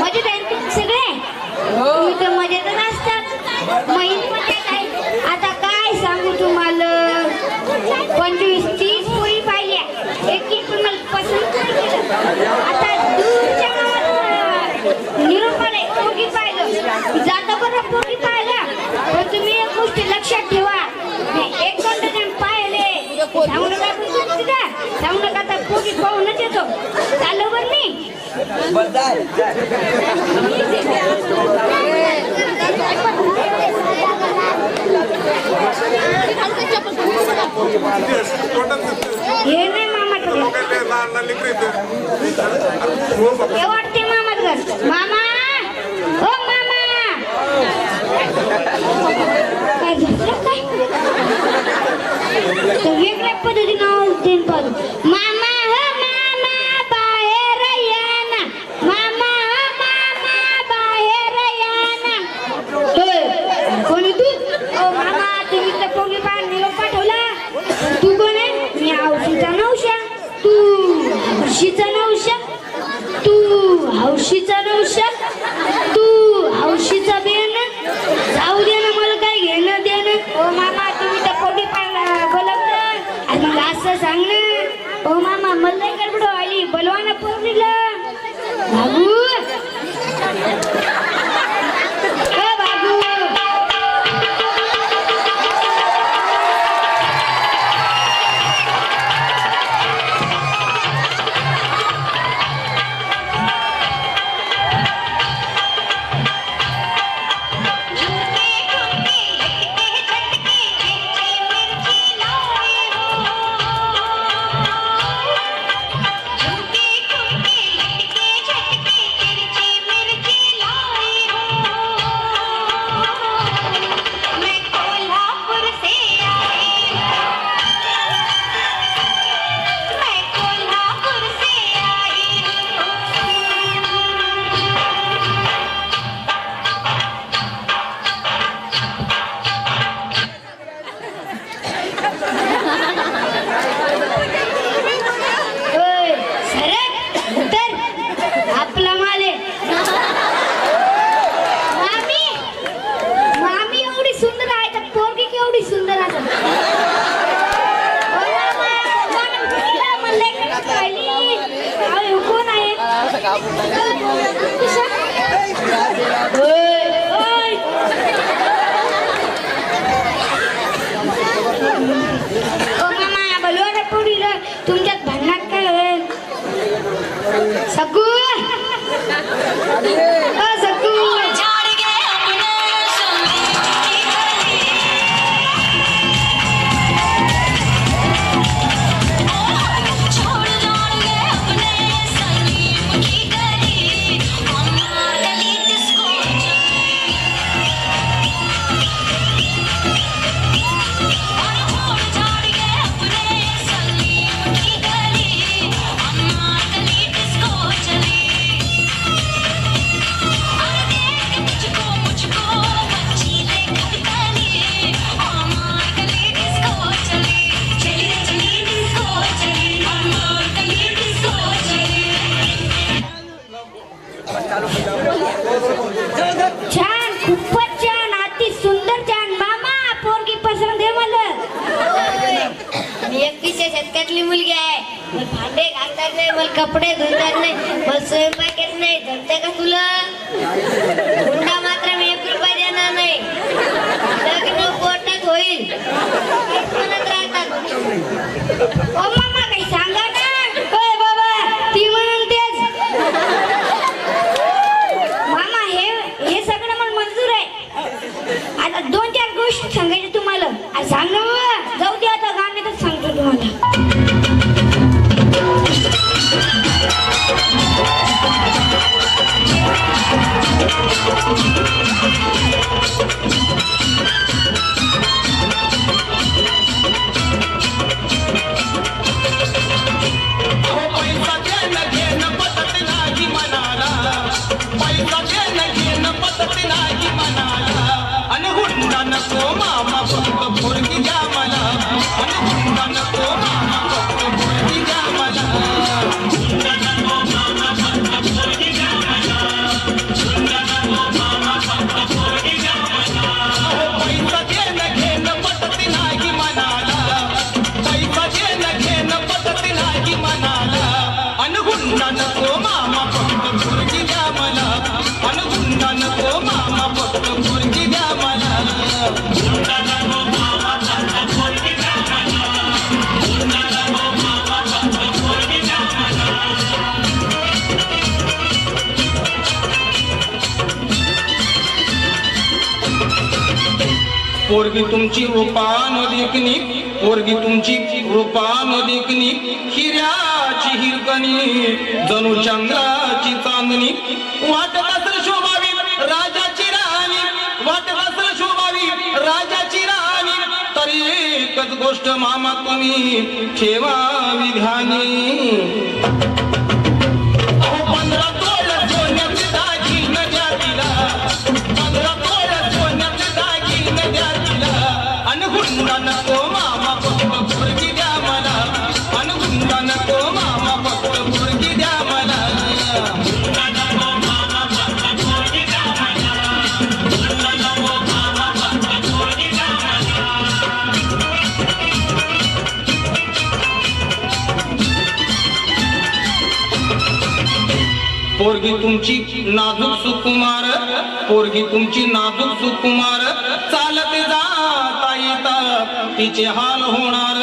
मजेत आहेत सगळे? तुम्ही तर मजेतच असतात महिने मजेत आहे आता काय सांगू तुम्हाला? पंचवीस तीस पोरी पाहिल्या. एक एक तुम्हाला पसंत आता दूरच्या गावात आले पोरगी पाहिलं. जाता बरं पोरगी पाहिलं. पण तुम्ही एक गोष्ट लक्षात ठेवा. एक दोन पाहिले. सांगू नका सांगू नका. आता पोरगी पाहूनच येतो. घर. हौशीचा नवशा तू हौशीचा नवशा तू हौशीचा बेन जाऊ दे ना मला काय घेणं देणं? ओ मामा तुम्ही तर पाहिला बोलवलं आणि मग असं सांग ना. ओ मामा मला गडबड आली बोलवा ना पोरीला बाबू तुमच्यात भांडणात काय होईल? मला भांडे घालतात नाही मला कपडे धुतात नाही मला स्वयंपाक येत नाही. जमते का तुला? हुंडा मात्र मी एक रुपया देणार नाही. लग्न पोटात होईल. राहतात. ओ मामा काही सांगा ना. नको मामा फक्त पोरगी द्या मला. मला नको मामा फक्त पोरगी तुमची रूपान देखणी पोरगी तुमची रूपान देखणी हिऱ्याची हिरकणी जणू चंद्राची चांदणी. वाटत असेल शोभावी राजाची राणी वाटत असेल शोभावी राजाची राणी तरी एकच गोष्ट मामा तुम्ही ठेवावी ध्यानी. नको मामा फक्त पोरगी द्या मला नको मामा फक्त पोरगी द्या मला पोरगी तुमची नाजूक सुकुमार पोरगी तुमची नाजूक सुकुमार चालत जा तिचे हाल होणार.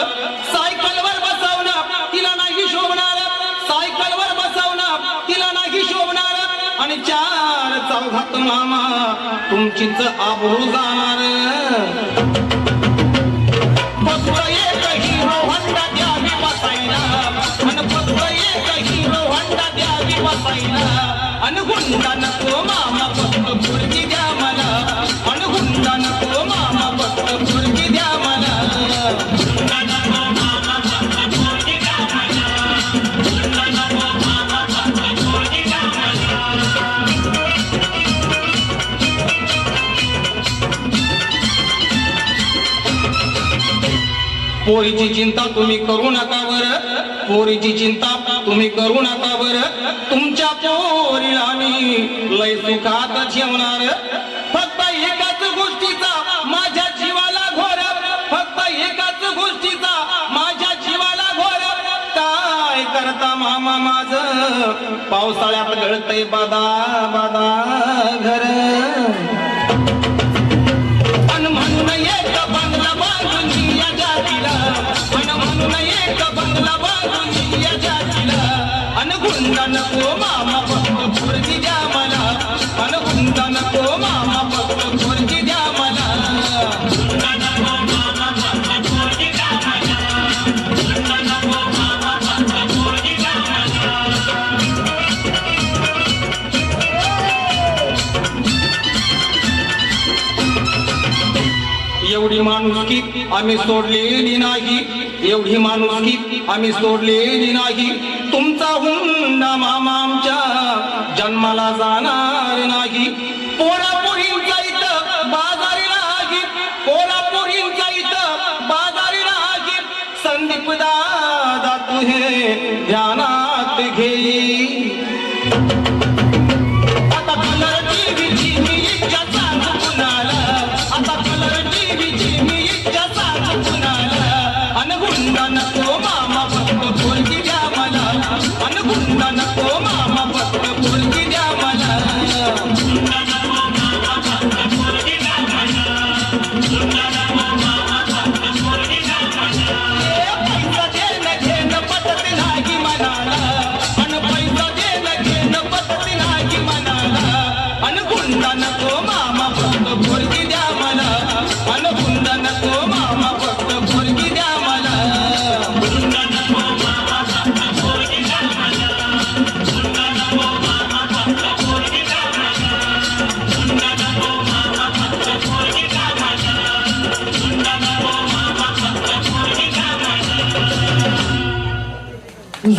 सायकलवर बसवणार तिला नाही शोभणार. सायकलवर बसवणार तिला नाही शोभणार. आणि चार चौघात मामा तुमचीच आबरू जाणार. पोरीची चिंता तुम्ही करू नका बर. पोरीची चिंता तुम्ही करू नका बर. तुमच्या पोरीला मी लय सुखात जेवणार फक्त एकाच गोष्टीचा माझ्या जीवाला घोर. फक्त एकाच गोष्टीचा माझ्या जीवाला घोर. काय करता मामा माझ? पावसाळ्यात गळतय बादा बादा घर. అనుకుందనకో మామ పూర్తి జామల. అనుకుందనకో మా एवढी माणुसकी आम्ही सोडलेली नाही. एवढी माणुसकी आम्ही सोडलेली नाही. तुमचा हुंडा मामा आमच्या जन्माला जाणार नाही. पोरापोरींचा इथं बाजारी नाही. पोरापोरींचा इथं बाजारी नाही. संदीप दादा तुझे ध्यानात घेई गुंडा नको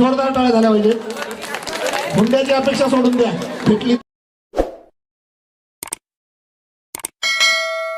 जोरदार टाळ्या झाल्या पाहिजे हुंड्याची अपेक्षा सोडून द्या. भेटली